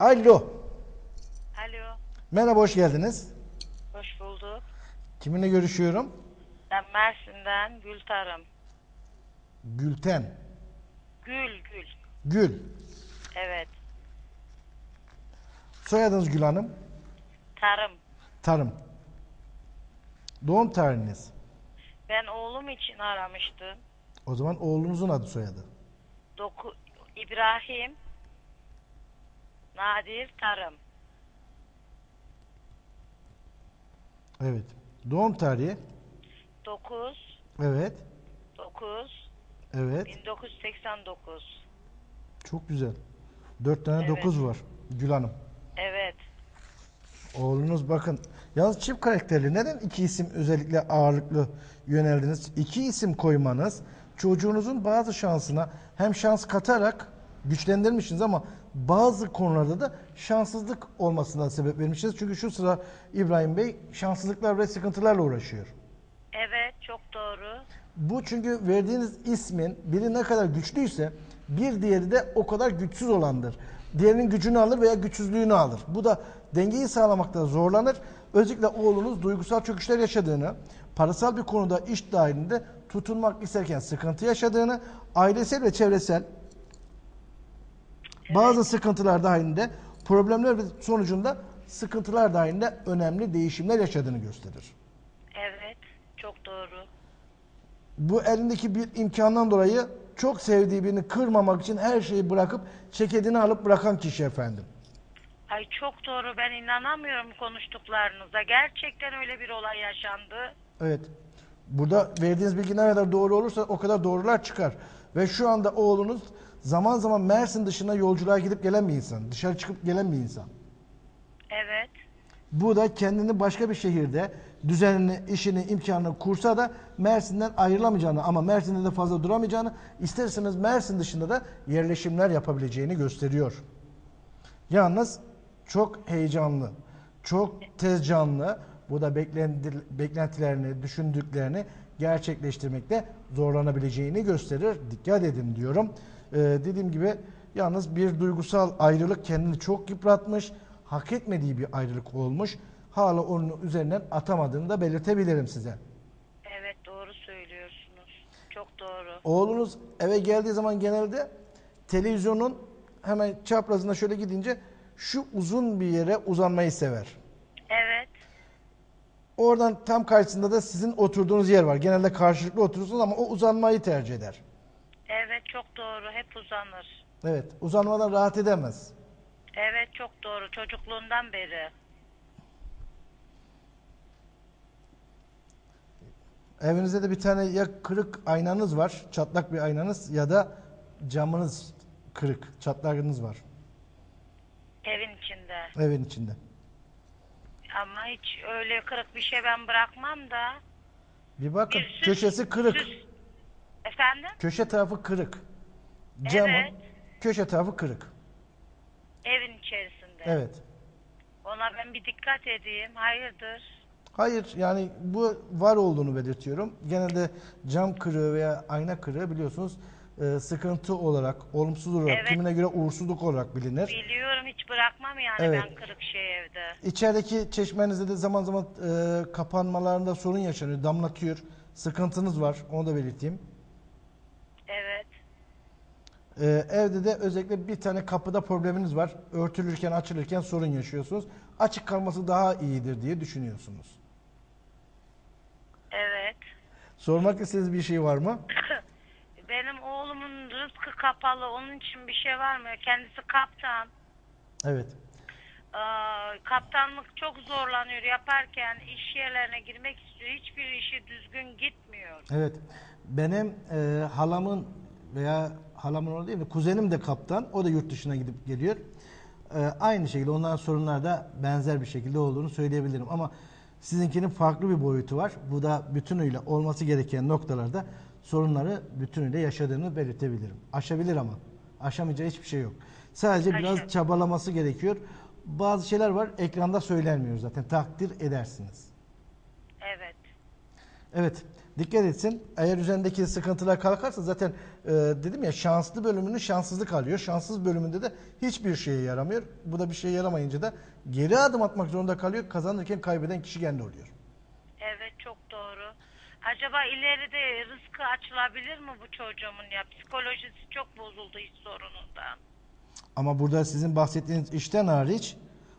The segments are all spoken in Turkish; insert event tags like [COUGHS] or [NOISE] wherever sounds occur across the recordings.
Alo. Alo, Merhaba hoş geldiniz. hoş bulduk. Kiminle görüşüyorum? Ben Mersin'den Gül Tarım. Gülten. Gül, Gül. Gül. Evet, Soyadınız Gül Hanım. Tarım. Tarım. Doğum tarihiniz. Ben oğlum için aramıştım. O zaman oğlunuzun adı soyadı. Doku, İbrahim Nadir Tarım. Evet. Doğum tarihi. 9 Evet. 9 Evet. 1989. Çok güzel. Dört tane Evet. var. Gül Hanım. Evet. Oğlunuz bakın. Yalnız çift karakterli. Neden iki isim özellikle ağırlıklı yöneldiniz? İki isim koymanız çocuğunuzun bazı şansına hem şans katarak güçlendirmişsiniz ama bazı konularda da şanssızlık olmasına sebep vermişsiniz. Çünkü şu sıra İbrahim Bey şanssızlıklar ve sıkıntılarla uğraşıyor. Evet, çok doğru. Bu çünkü verdiğiniz ismin biri ne kadar güçlüyse bir diğeri de o kadar güçsüz olandır. Diğerinin gücünü alır veya güçsüzlüğünü alır. Bu da dengeyi sağlamakta zorlanır. Özellikle oğlunuz duygusal çöküşler yaşadığını, parasal bir konuda iş dahilinde tutunmak isterken sıkıntı yaşadığını, ailesel ve çevresel bazı sıkıntılar dahilinde problemler ve sonucunda sıkıntılar dahilinde önemli değişimler yaşadığını gösterir. Evet, çok doğru. bu elindeki bir imkandan dolayı çok sevdiği birini kırmamak için her şeyi bırakıp ceketini alıp bırakan kişi efendim. Ay çok doğru. Ben inanamıyorum konuştuklarınıza. Gerçekten öyle bir olay yaşandı. Evet. Burada verdiğiniz bilgi ne kadar doğru olursa o kadar doğrular çıkar. Ve şu anda oğlunuz zaman zaman Mersin dışına yolculuğa gidip gelen bir insan. Dışarı çıkıp gelen bir insan. Evet. Bu da kendini başka bir şehirde düzenini, işini, imkanını kursa da Mersin'den ayrılamayacağını ama Mersin'de de fazla duramayacağını, isterseniz Mersin dışında da yerleşimler yapabileceğini gösteriyor. Yalnız çok heyecanlı, çok tez canlı. Bu da beklenti- beklentilerini, düşündüklerini gerçekleştirmekte zorlanabileceğini gösterir. Dikkat edin diyorum. Ee, dediğim gibi yalnız bir duygusal ayrılık kendini çok yıpratmış, hak etmediği bir ayrılık olmuş. Hala onun üzerinden atamadığını da belirtebilirim size. Evet doğru söylüyorsunuz. Çok doğru. Oğlunuz eve geldiği zaman genelde televizyonun hemen çaprazına şöyle gidince şu uzun bir yere uzanmayı sever. Oradan tam karşısında da sizin oturduğunuz yer var. Genelde karşılıklı oturursunuz ama o uzanmayı tercih eder. Evet çok doğru. Hep uzanır. Evet, uzanmadan rahat edemez. Evet çok doğru. Çocukluğundan beri. Evinizde de bir tane ya kırık aynanız var, çatlak bir aynanız ya da camınız kırık, çatlakınız var Evin içinde. evin içinde. Ama hiç öyle kırık bir şey ben bırakmam da. Bir bakın, Bir süs- köşesi kırık. süs- Efendim? Köşe tarafı kırık. Camın Evet. köşe tarafı kırık. Evin içerisinde. Evet. Ona ben bir dikkat edeyim. Hayırdır? Hayır yani bu var olduğunu belirtiyorum. Genelde cam kırığı veya ayna kırığı biliyorsunuz e, sıkıntı olarak, olumsuz olarak, Evet. kimine göre uğursuzluk olarak bilinir. Biliyorum hiç bırakmam yani Evet. ben kırık şey evde. İçerideki çeşmenizde de zaman zaman e, kapanmalarında sorun yaşanıyor, damlatıyor. Sıkıntınız var, onu da belirteyim. Evet. E, evde de özellikle bir tane kapıda probleminiz var. Örtülürken, açılırken sorun yaşıyorsunuz. Açık kalması daha iyidir diye düşünüyorsunuz. Evet. Sormak istediğiniz bir şey var mı? [COUGHS] Benim rızkı kapalı. Onun için bir şey var mı? Kendisi kaptan. Evet. Ee, kaptanlık çok zorlanıyor yaparken iş yerlerine girmek istiyor. Hiçbir işi düzgün gitmiyor. Evet. Benim e, halamın veya halamın oğlu değil mi? Kuzenim de kaptan. O da yurt dışına gidip geliyor. E, aynı şekilde onların sorunlar da benzer bir şekilde olduğunu söyleyebilirim. Ama sizinkinin farklı bir boyutu var. Bu da bütünüyle olması gereken noktalarda sorunları bütünüyle yaşadığını belirtebilirim. Aşabilir ama. Aşamayacağı hiçbir şey yok. Sadece biraz Aşar. çabalaması gerekiyor. Bazı şeyler var ekranda söylenmiyor zaten. Takdir edersiniz. Evet. Evet. dikkat etsin. Eğer üzerindeki sıkıntılar kalkarsa zaten e, dedim ya şanslı bölümünün şanssızlık alıyor. Şanssız bölümünde de hiçbir şeye yaramıyor. Bu da bir şeye yaramayınca da geri adım atmak zorunda kalıyor. Kazanırken kaybeden kişi kendi oluyor. Evet çok. Acaba ileride rızkı açılabilir mi bu çocuğumun ya? Psikolojisi çok bozuldu iş sorunundan. Ama burada sizin bahsettiğiniz işten hariç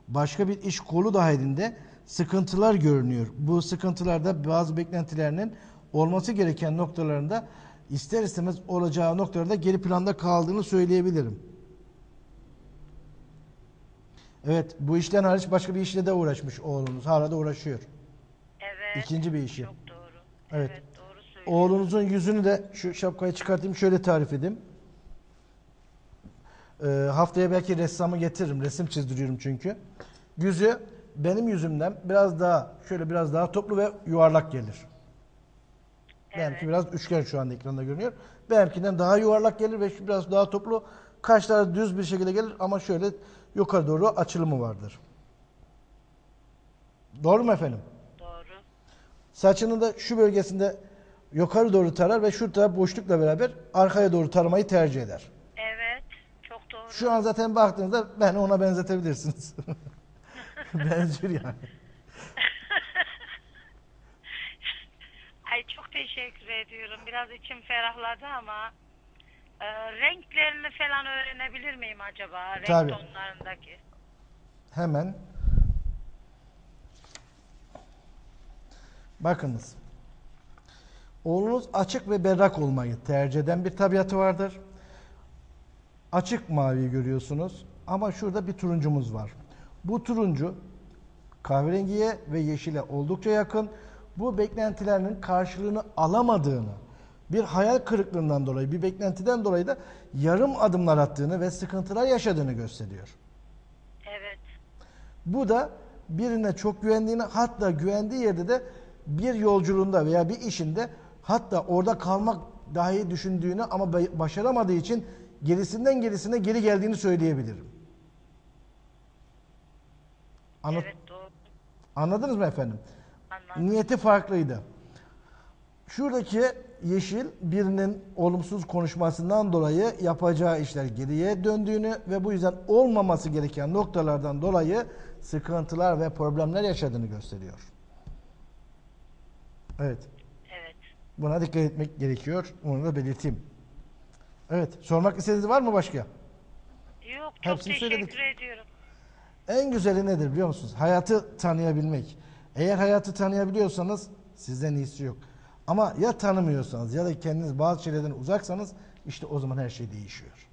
başka bir iş kolu dahilinde sıkıntılar görünüyor. Bu sıkıntılarda bazı beklentilerinin olması gereken noktalarında ister istemez olacağı noktalarda geri planda kaldığını söyleyebilirim. Evet bu işten hariç başka bir işle de uğraşmış oğlunuz. Hala da uğraşıyor. Evet. İkinci bir işi. Çok. Evet. Evet, doğru söylüyorsun. Oğlunuzun yüzünü de şu şapkayı çıkartayım şöyle tarif edeyim. Ee, haftaya belki ressamı getiririm. Resim çizdiriyorum çünkü. Yüzü benim yüzümden biraz daha şöyle biraz daha toplu ve yuvarlak gelir. Benimki biraz üçgen şu anda ekranda görünüyor. Benimkinden daha yuvarlak gelir ve biraz daha toplu. Kaşlar düz bir şekilde gelir ama şöyle yukarı doğru açılımı vardır. Doğru mu efendim? Saçını da şu bölgesinde yukarı doğru tarar ve şurada boşlukla beraber arkaya doğru taramayı tercih eder. Evet. Çok doğru. Şu an zaten baktığınızda beni ona benzetebilirsiniz. [LAUGHS] Benziyor yani. [LAUGHS] Ay çok teşekkür ediyorum. Biraz içim ferahladı ama e, renklerini falan öğrenebilir miyim acaba? Renk Tabii. tonlarındaki. Hemen bakınız. Oğlunuz açık ve berrak olmayı tercih eden bir tabiatı vardır. Açık mavi görüyorsunuz ama şurada bir turuncumuz var. Bu turuncu kahverengiye ve yeşile oldukça yakın. Bu beklentilerinin karşılığını alamadığını, bir hayal kırıklığından dolayı, bir beklentiden dolayı da yarım adımlar attığını ve sıkıntılar yaşadığını gösteriyor. Evet. Bu da birine çok güvendiğini hatta güvendiği yerde de bir yolculuğunda veya bir işinde hatta orada kalmak dahi düşündüğünü ama başaramadığı için gerisinden gerisine geri geldiğini söyleyebilirim. Anla- Evet doğru. Anladınız mı efendim? Anladım. Niyeti farklıydı. Şuradaki yeşil birinin olumsuz konuşmasından dolayı yapacağı işler geriye döndüğünü ve bu yüzden olmaması gereken noktalardan dolayı sıkıntılar ve problemler yaşadığını gösteriyor. Evet. Evet. Buna dikkat etmek gerekiyor. Onu da belirteyim. Evet. Sormak istediğiniz var mı başka? Yok çok Hepsini teşekkür söyledik. ediyorum. En güzeli nedir biliyor musunuz? Hayatı tanıyabilmek. Eğer hayatı tanıyabiliyorsanız sizden iyisi yok. Ama ya tanımıyorsanız ya da kendiniz bazı şeylerden uzaksanız işte o zaman her şey değişiyor.